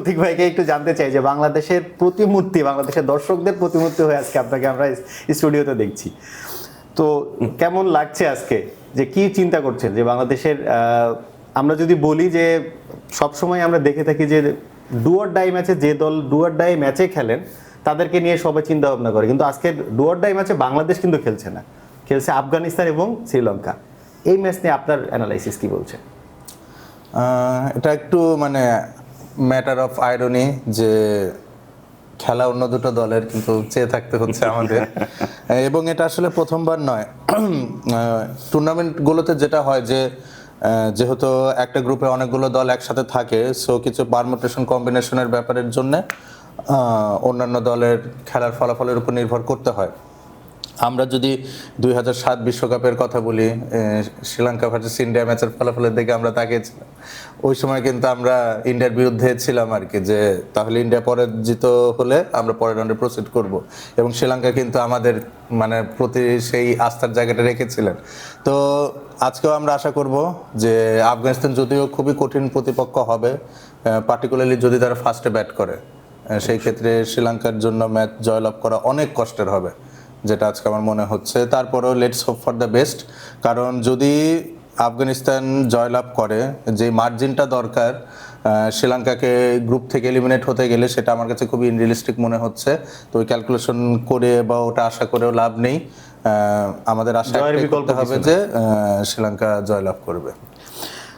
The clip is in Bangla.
প্রতীক ভাইকে একটু জানতে চাই যে বাংলাদেশের প্রতিমূর্তি, বাংলাদেশের দর্শকদের প্রতিমূর্তি হয়ে আজকে আপনাকে আমরা স্টুডিওতে দেখছি। তো কেমন লাগছে আজকে? যে কি চিন্তা করছেন? যে বাংলাদেশের আমরা যদি বলি যে সবসময় আমরা দেখে থাকি যে ডুয়ার ডাই ম্যাচে যে দল ডুয়ার ডাই ম্যাচে খেলেন, তাদেরকে নিয়ে সবাই চিন্তা ভাবনা করে। কিন্তু আজকে ডুয়ার ডাই ম্যাচে বাংলাদেশ কিন্তু খেলছে না। খেলছে আফগানিস্তান এবং শ্রীলঙ্কা। এই ম্যাচ নিয়ে আপনার অ্যানালাইসিস কি বলছে এটা একটু মানে ম্যাটার অফ আয়রনি যে খেলা অন্য দুটো দলের কিন্তু চেয়ে থাকতে হচ্ছে আমাদের। এবং এটা আসলে প্রথমবার নয়। টুর্নামেন্টগুলোতে যেটা হয় যে যেহেতু একটা গ্রুপে অনেকগুলো দল একসাথে থাকে সো কিছু পারমুটেশন কম্বিনেশনের ব্যাপারের জন্য অন্যান্য দলের খেলার ফলাফলের উপর নির্ভর করতে হয়। আমরা যদি দুই হাজার সাত বিশ্বকাপের কথা বলি শ্রীলঙ্কা ভার্সেস ইন্ডিয়া ম্যাচের ফলাফলের দিকে আমরা তাকিয়েছিলাম। ওই সময় কিন্তু আমরা ইন্ডিয়ার বিরুদ্ধে ছিলাম আর কি, যে তাহলে ইন্ডিয়া পরাজিত হলে আমরা পরের রাউন্ডে প্রসিড করব। এবং শ্রীলঙ্কা কিন্তু আমাদের মানে প্রতি সেই আস্থার জায়গাটা রেখেছিলেন। তো আজকেও আমরা আশা করব যে আফগানিস্তান যদিও খুবই কঠিন প্রতিপক্ষ হবে পার্টিকুলারলি যদি তারা ফার্স্টে ব্যাট করে সেই ক্ষেত্রে শ্রীলঙ্কার জন্য ম্যাচ জয়লাভ করা অনেক কষ্টের হবে। যেটা আজকে আমার মনে হচ্ছে। তারপরেও let's hope for the best কারণ যদি আফগানিস্তান জয়লাভ করে যে মার্জিনটা দরকার শ্রীলঙ্কাকে গ্রুপ থেকে এলিমিনেট হতে গেলে সেটা আমার কাছে খুবই ইনরিয়ালিস্টিক মনে হচ্ছে। তো ওই ক্যালকুলেশন করে বা ওটা আশা করেও লাভ নেই। আমাদের আশা করতে হবে যে শ্রীলঙ্কা জয়লাভ করবে।